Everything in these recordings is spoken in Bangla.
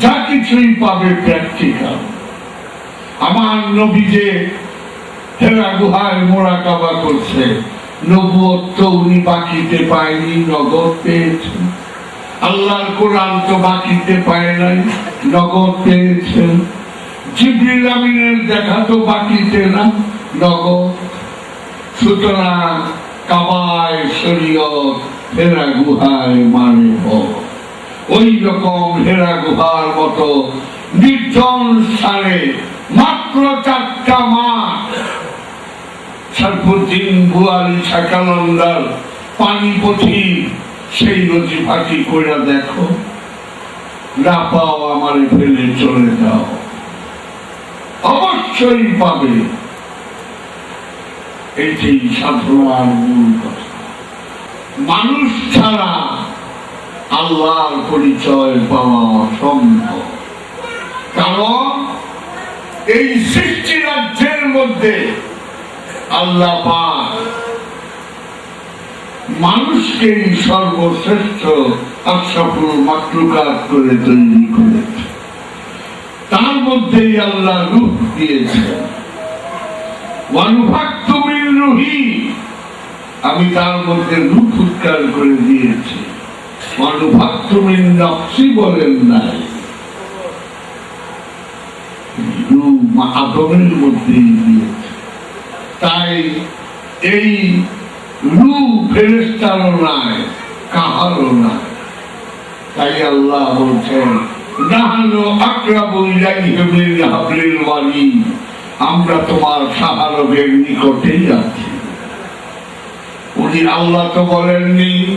যা কিছুই পাবে প্র্যাকটিক্যাল। আমার নবী যে হেরা গুহায় মোড়া কাবা করছে, নবুয়ত তো উনি বাকিতে পায়নি, নগদ পেয়েছেন আল্লাহর কোরআন তো বাকিতে পায় নাই, নগদ পেয়েছেন জিবরিল আমিনের দেখা তো বাকিতে না, নগদ। সুতরাং কাবায় শরীয়ত হেরা গুহায় মানে হোক। ওই রকম হেরা গুহার মতো নির্জন স্থানে মাত্র চারটা মাস সর্বদিন বুয়ারি, শাকানন্দার পানি পথি সেই নদী ফাঁকি করে দেখো। না পাও, আমারে ফেলে চলে যাও। অবশ্যই পাবে। এটি কথা। মানুষ ছাড়া আল্লাহর পরিচয় পাওয়া অসম্ভব কারণ এই সৃষ্টি রাজ্যের মধ্যে আল্লাহ মানুষকে সর্বশ্রেষ্ঠ আশাপুর মাতৃকাত করে তৈরি করেছে। তার মধ্যেই আল্লাহ রূপ দিয়েছেন। আমি তার মধ্যে রূপ উৎকার করে দিয়েছি। অনুভক্ত নকশি বলেন নাই। আদমের দিয়েছে। তাই এই রূপ ফেরেস্তারও নাই, কাহারও নাই। তাই আল্লাহ বলছেন আমরা তোমার সাহারবের নিকটেই আছি। উনি আল্লাহ তো বলেননি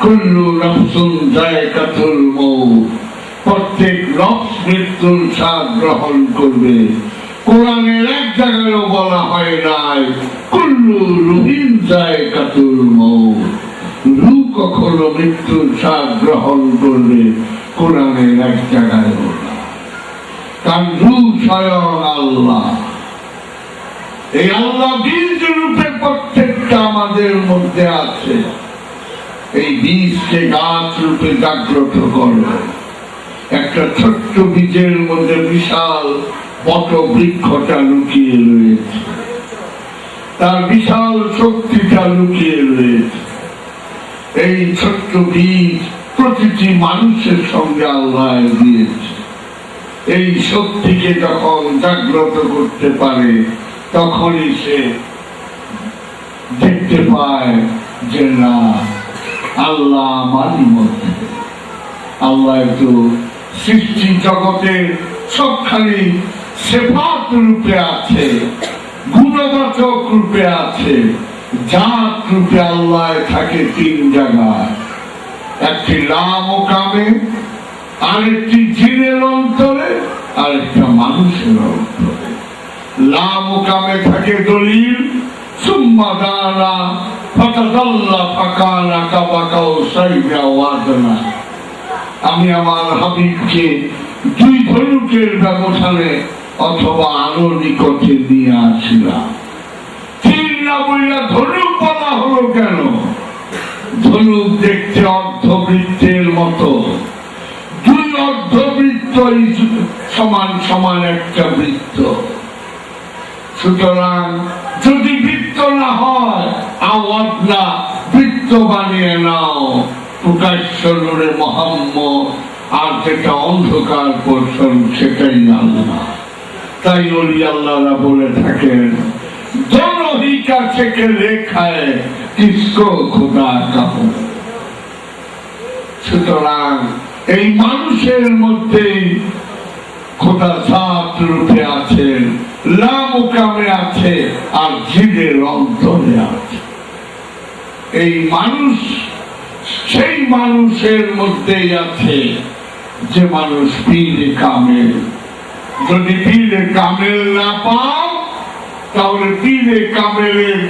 কুল্লু নফসুন মৌত প্রত্যেক নফস মৃত্যুর স্বাদ গ্রহণ করবে। কোরআনের এক জায়গায়ও বলা হয় নাই, কুল্লু রুহিন মৌত রু কখনো মৃত্যুর স্বাদ গ্রহণ করবে, কোরআনের এক জায়গায়ও না কারণ রু স্বয়ং আল্লাহ। এই আল্লাহ বীজ রূপে প্রত্যেকটা আমাদের মধ্যে আছে। এই বীজকে গাছ রূপে জাগ্রত করবে একটা ছোট্ট বীজের মধ্যে বিশাল বট বৃক্ষটা লুকিয়ে রয়েছে। তার বিশাল শক্তিটা লুকিয়ে রয়েছে। এই ছোট্ট বীজ প্রতিটি মানুষের সঙ্গে আল্লাহ দিয়েছে। এই শক্তিকে যখন জাগ্রত করতে পারে, তখনই সে দেখতে পায় যে না আল্লাহ আমারই মধ্যে। আল্লাহ একটু সৃষ্টি জগতের সবখানি সেপাত রূপে আছে, গুণবাচক রূপে আছে, জাত রূপে আল্লাহ থাকে তিন জায়গায়। একটি লাম ও কামে, আরেকটি জিনের অন্তরে, আরেকটা মানুষের অন্তরে। লাম ও কামে থাকে দলিল, সুম্মা দানা ফাতাদাল্লা ফাকানা কাবাকাও সাইদা ওয়াদনা। আমি আমার হাবিবকে দুই ধনুকের ব্যবধানে অথবা আরও নিকটে নিয়ে আসিলাম। বইলা ধনুক বলা হলো কেন? ধনুক দেখতে অর্ধবৃত্তের মতো। দুই অর্ধবৃত্তই সমান সমান একটা বৃত্ত। সুতরাং যদি বৃত্ত না হয় আওয়াজ না বৃত্ত বানিয়ে নাও প্রকাশ্য নূরে মোহাম্মদ আর যেটা অন্ধকার পোর্শন সেটাই আল্লাহ তাই ওলি আল্লাহরা বলে থাকেন दोनों ही का থেকে লেখা है किसको खुदा कहो সুতরাং এই মানুষের মধ্যে খোদা সাত রূপে আছেন লামুকামে আছে আর জিদের অন্তরে আছে এই মানুষ, সেই মানুষের মধ্যেই আছে যে মানুষ পীরে কামেল। যদি পীরে কামেল না পাও, তাহলে পীরে কামেলের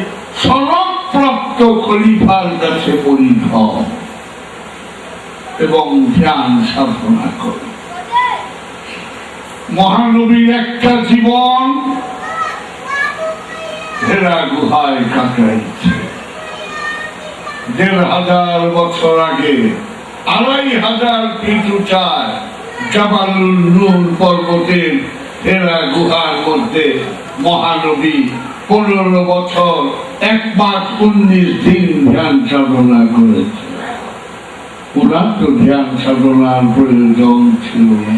সনদপ্রাপ্ত খলিফার কাছে পরিধ এবং ধ্যান সাধনা করো। মহানবীর একটা জীবন, হেরা গুহায় কাটাইছে। দেড় হাজার বছর আগে, আড়াই হাজার ফিট উঁচায় জাবালুল পর্বতের হেরা গুহার মধ্যে মহানবী পনেরো বছর এক মাস উনিশ দিন ধ্যান সাধনা করেছে ওরা তো ধ্যান সাধনার প্রয়োজন ছিল না।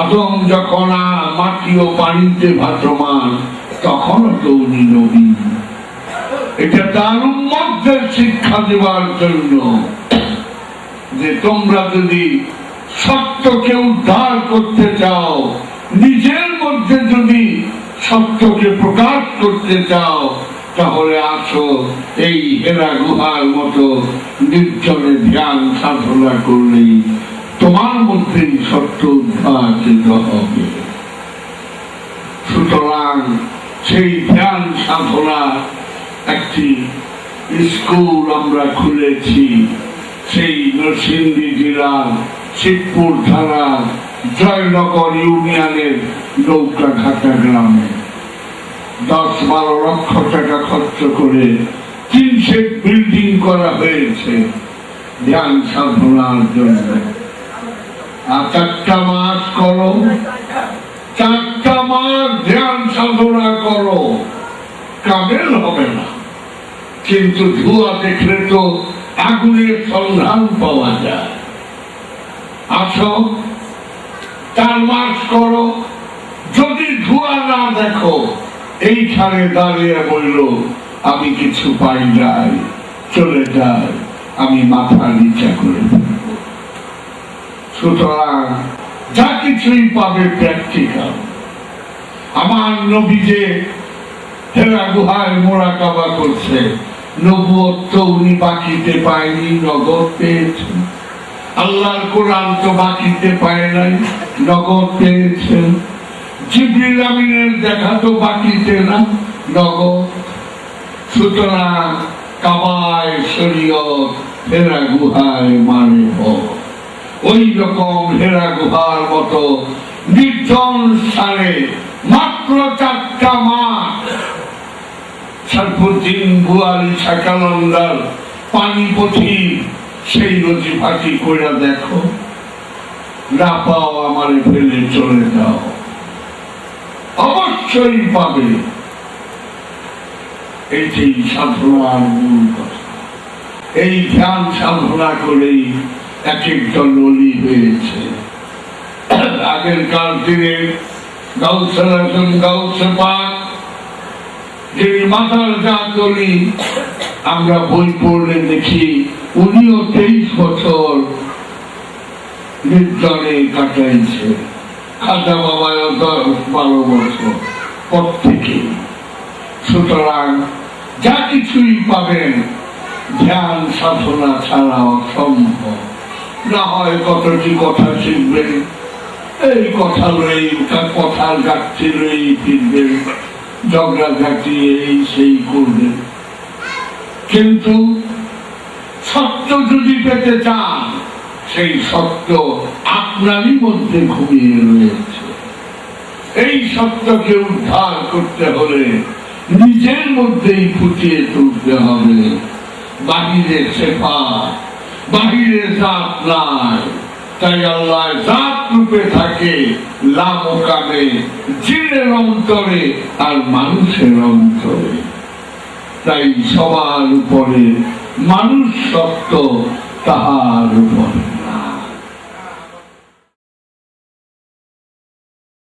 আদম যখন মাটি ও পানিতে ভাসমান, তখনও তো উনি নবী। এটা তার উম্মতদের শিক্ষা দেওয়ার জন্য যে তোমরা যদি সত্যকে উদ্ধার করতে চাও, নিজের মধ্যে যদি সত্যকে প্রকাশ করতে চাও, তাহলে আসো এই হেরা গুহার মতো নির্জনে ধ্যান সাধনা করলেই তোমার মধ্যেই সত্য উদ্ভাসিত হবে। সুতরাং সেই ধ্যান সাধনা একটি স্কুল আমরা খুলেছি, সেই নরসিংদী জেলার শিবপুর থানা জয়নগর ইউনিয়নের নৌকাঘাটা গ্রামে। দশ বারো লক্ষ টাকা খরচ করে তিন সেট বিল্ডিং করা হয়েছে ধ্যান সাধনার জন্য। আর চারটা মাস করো, চারটা মাস ধ্যান সাধনা করো কামেল হবে না। কিন্তু ধোঁয়া দেখলে তো আগুনের সন্ধান পাওয়া যায়। আসো চার মাস করো। যদি ধোঁয়া না দেখো এইখানে দাঁড়িয়ে বলল আমি কিছু পাই যাই চলে যাই, আমি মাথা নিচা করে সুতরাং যা কিছুই পাবে প্র্যাকটিক্যাল আমার নবী যে হেরা গুহায় মোড়া কাবা করছে নবুয়ত্ব উনি বাকিতে পায়নি, নগদ পেয়েছেন আল্লাহর কোরআন তো বাকিতে পায় নাই, নগদ পেয়েছেন জিবরিল আমিনের দেখা তো বাকিতে না, নগদ। সুতরাং কাবায় শরীয়ত, হেরা গুহায় মানে ওই রকম হেরা গুহার মতো নির্জন স্থানে মাত্র চারটা মাস সর্বদিন বুয়ারি শাকানন্দার পানি পথি সেই নদী ফাঁকি দেখো। না পাও, আমার ফেলে চলে যাও। অবশ্যই পাবে। এটি সাধনার মূল কথা। এই ধ্যান সাধনা করেই এক একজন অলি হয়েছে। আগের দিনে গাউসের পাক মাতার জাত আমরা বই পড়লে দেখি উনিও তেইশ বছর কাটাইছে। খাজা বাবাও দশ বারো বছর। সুতরাং যা কিছুই পাবেন, ধ্যান সাধনা ছাড়া অসম্ভব। না হয় কতটি কথা শিখবেন, এই কথা লই কথার গাছটি লই ফিরবেন ঝগড়া ঝাঁটি এই সেই করবেন কিন্তু সত্য যদি পেতে চান, সেই সত্য আপনারই মধ্যে ঘুমিয়ে রয়েছে। এই সত্যকে উদ্ধার করতে হলে নিজের মধ্যেই ফুটিয়ে তুলতে হবে। বাহিরে শেফা বাহিরে জাত নাই। তাই আল্লাহ জাত রূপে থাকে লাভ লামকামে জিনের অন্তরে আর মানুষের অন্তরে। তাই সবার উপরে মানুষ সত্য, তাহার উপরে।